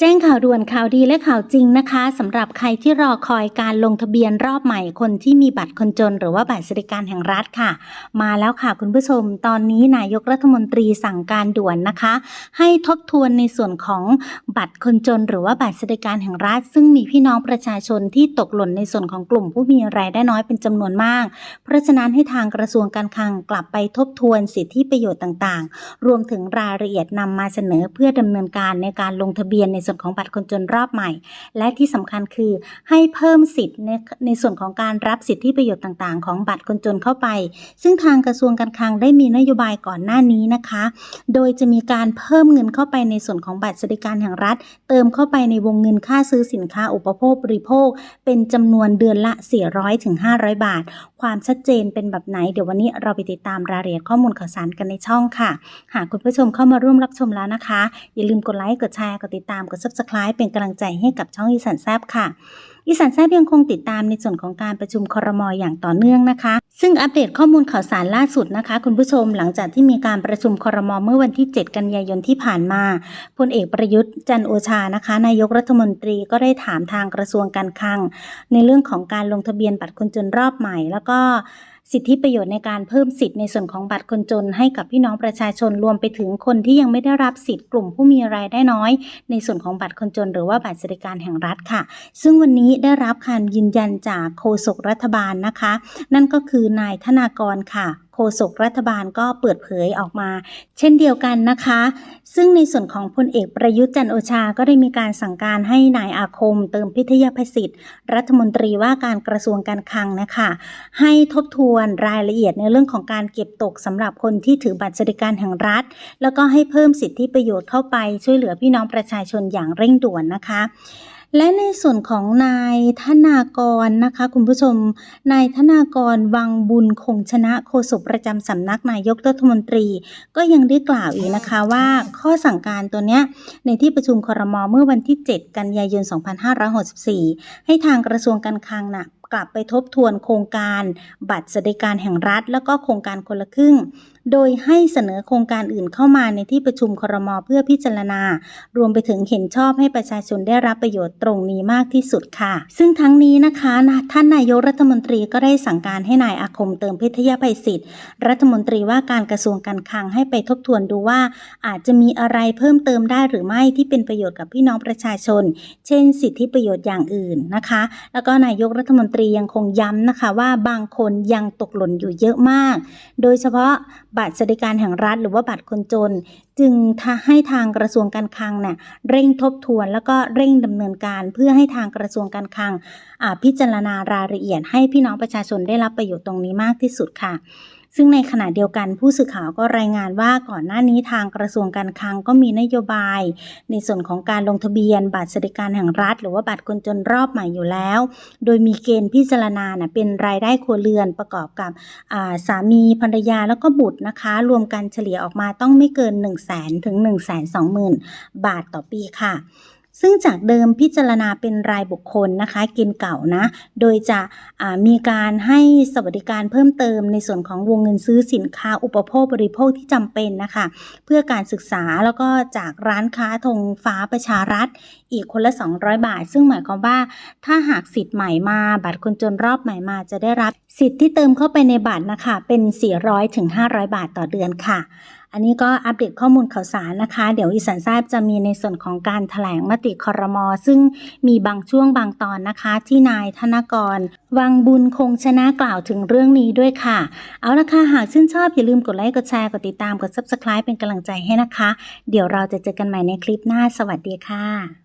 แจ้งข่าวด่วนข่าวดีและข่าวจริงนะคะสำหรับใครที่รอคอยการลงทะเบียนรอบใหม่คนที่มีบัตรคนจน หรือว่าบัตรสวัสดิการแห่งรัฐค่ะ มาแล้วค่ะคุณผู้ชม ตอนนี้นายกรัฐมนตรีสั่งการด่วนนะคะ ให้ทบทวนในส่วนของบัตรคนจน หรือว่าบัตรสวัสดิการแห่งรัฐ ซึ่งมีพี่น้องประชาชนที่ตกหล่นในส่วนของกลุ่มผู้มีรายได้น้อยเป็นจำนวนมาก เพราะฉะนั้นให้ทางกระทรวงการคลังกลับไปทบทวนสิทธิประโยชน์ต่างๆ รวมถึงรายละเอียดนำมาเสนอเพื่อดำเนินการในการลงทะเบียนในส่วนของบัตรคนจนรอบใหม่ และที่สำคัญคือให้เพิ่มสิทธิ์ในในส่วนของการรับสิทธิประโยชน์ต่างๆ ของบัตรคนจนเข้าไป ซึ่งทางกระทรวงการคลังได้มีนโยบายก่อนหน้านี้นะคะ โดยจะมีการเพิ่มเงินเข้าไปในส่วนของบัตรสวัสดิการแห่งรัฐ เติมเข้าไปในวงเงินค่าซื้อสินค้าอุปโภคบริโภค เป็นจำนวนเดือนละ 400ถึง500 บาท ความชัดเจนเป็นแบบไหน เดี๋ยววันนี้เราไปติดตามรายละเอียดข้อมูลข่าวสารกันในช่องค่ะ หากคุณผู้ชมเข้ามาร่วมรับชมแล้วนะคะ อย่าลืมกดไลค์กดแชร์กดติดตามกด subscribe เป็นกำลังใจให้กับช่องอีสานแซบค่ะ อีสานแซบยังคงติดตามในส่วนของการประชุมครมอย่างต่อเนื่องนะคะ ซึ่งอัปเดตข้อมูลข่าวสารล่าสุดนะคะ คุณผู้ชมหลังจากที่มีการประชุมครมเมื่อวันที่ 7 กันยายนที่ผ่านมาพลเอกประยุทธ์จันโอชานะคะ นายกรัฐมนตรีก็ได้ถามทางกระทรวงการคลัง ในเรื่องของการลงทะเบียนบัตรคนจนรอบใหม่ แล้วก็สิทธิประโยชน์ในการเพิ่มสิทธิ์ในส่วนของบัตรคนจนให้กับพี่น้องประชาชนรวมไปถึงคนที่ยังไม่ได้รับสิทธิ์กลุ่มผู้มีรายได้น้อย ในส่วนของบัตรคนจน หรือว่าบัตรสวัสดิการแห่งรัฐค่ะ ซึ่งวันนี้ได้รับการยืนยันจากโฆษกรัฐบาลนะคะ นั่นก็คือนายธนากรค่ะ โฆษกรัฐบาลก็เปิดเผยออกมา เช่นเดียวกันนะคะ ซึ่งในส่วนของพลเอกประยุทธ์จันโอชาก็ได้มีการสั่งการให้นายอาคม เติมพิทยาภัยศิษย์รัฐมนตรีว่าการกระทรวงการคลังนะคะ ให้ทบทวนรายละเอียดในเรื่องของการเก็บตกสำหรับคนที่ถือบัตรสวัสดิการแห่งรัฐ แล้วก็ให้เพิ่มสิทธิประโยชน์เข้าไปช่วยเหลือพี่น้องประชาชนอย่างเร่งด่วนนะคะ และในส่วนของนายธนากรนะคะคุณผู้ชม นายธนากรวังบุญคงชนะโฆษกประจำสำนักนายกรัฐมนตรี ก็ยังได้กล่าวอีกนะคะว่าข้อสั่งการตัวเนี้ยในที่ประชุมครมเมื่อวันที่ 7 กันยายน 2564 ให้ทางกระทรวงการคลังน่ะ กลับไปทบทวนโครงการ บัตรสวัสดิการแห่งรัฐ แล้วก็โครงการคนละครึ่ง โดยให้เสนอโครงการอื่นเข้ามาในที่ประชุมครมเพื่อพิจารณา รวมไปถึงเห็นชอบให้ประชาชนได้รับประโยชน์ตรงนี้มากที่สุดค่ะ ซึ่งทั้งนี้นะคะท่านนายกรัฐมนตรีก็ได้สั่งการให้นายอาคมเติมพิทยาภัยศิษย์รัฐมนตรีว่าการกระทรวงการคลังให้ไปทบทวนดูว่า อาจจะมีอะไรเพิ่มเติมได้หรือไม่ที่เป็นประโยชน์กับพี่น้องประชาชน เช่น สิทธิประโยชน์อย่างอื่นนะคะ แล้วก็นายกรัฐมนตรียังคงย้ำนะคะว่าบางคนยังตกหล่นอยู่เยอะมาก โดยเฉพาะบัตรสวัสดิการแห่งรัฐหรือว่าบัตรคนจน จึงให้ทางกระทรวงการคลังเนี่ยเร่งทบทวน แล้วก็เร่งดำเนินการเพื่อให้ทางกระทรวงการคลังพิจารณารายละเอียดให้พี่น้องประชาชนได้รับประโยชน์ตรงนี้มากที่สุดค่ะ ซึ่งในขณะเดียวกันผู้สื่อข่าวก็รายงานว่าก่อนหน้านี้ทางกระทรวงการคลังก็มีนโยบาย ในส่วนของการลงทะเบียนบัตรสวัสดิการแห่งรัฐ หรือว่าบัตรคนจนรอบใหม่อยู่แล้ว โดยมีเกณฑ์พิจารณาเนะเป็นรายได้ครัวเรือนประกอบกับสามีภรรยาแล้วก็บุตรนะคะ รวมกันเฉลี่ยออกมาต้องไม่เกิน 1 0 0 0 0แถึง 1 2 0 0 0 0 บาทต่อปีค่ะ ซึ่งจากเดิมพิจารณาเป็นรายบุคคลนะคะ เกณฑ์เก่านะ โดยจะมีการให้สวัสดิการเพิ่มเติมในส่วนของวงเงินซื้อสินค้าอุปโภคบริโภคที่จำเป็นนะคะ เพื่อการศึกษาแล้วก็จากร้านค้าธงฟ้าประชารัฐ อีกคนละ 200 บาท ซึ่งหมายความว่า ถ้าหากสิทธิ์ใหม่มาบัตรคนจนรอบใหม่มาจะได้รับสิทธิ์ที่เติมเข้าไปในบัตรนะคะเป็น 400ถึง500 บาทต่อเดือนค่ะ อันนี้ก็อัปเดตข้อมูลข่าวสารนะคะ เดี๋ยวอีสานทราบจะมีในส่วนของการถแถลงมติคอรมอซึ่งมีบางช่วงบางตอนนะคะ ที่นายธนกร วังบุญคงชนะกล่าวถึงเรื่องนี้ด้วยค่ะ เอาละค่ะ หากชื่นชอบ อย่าลืมกดไลค์กดแชร์กดติดตามกด subscribe เป็นกำลังใจให้นะคะ เดี๋ยวเราจะเจอกันใหม่ในคลิปหน้าสวัสดีค่ะ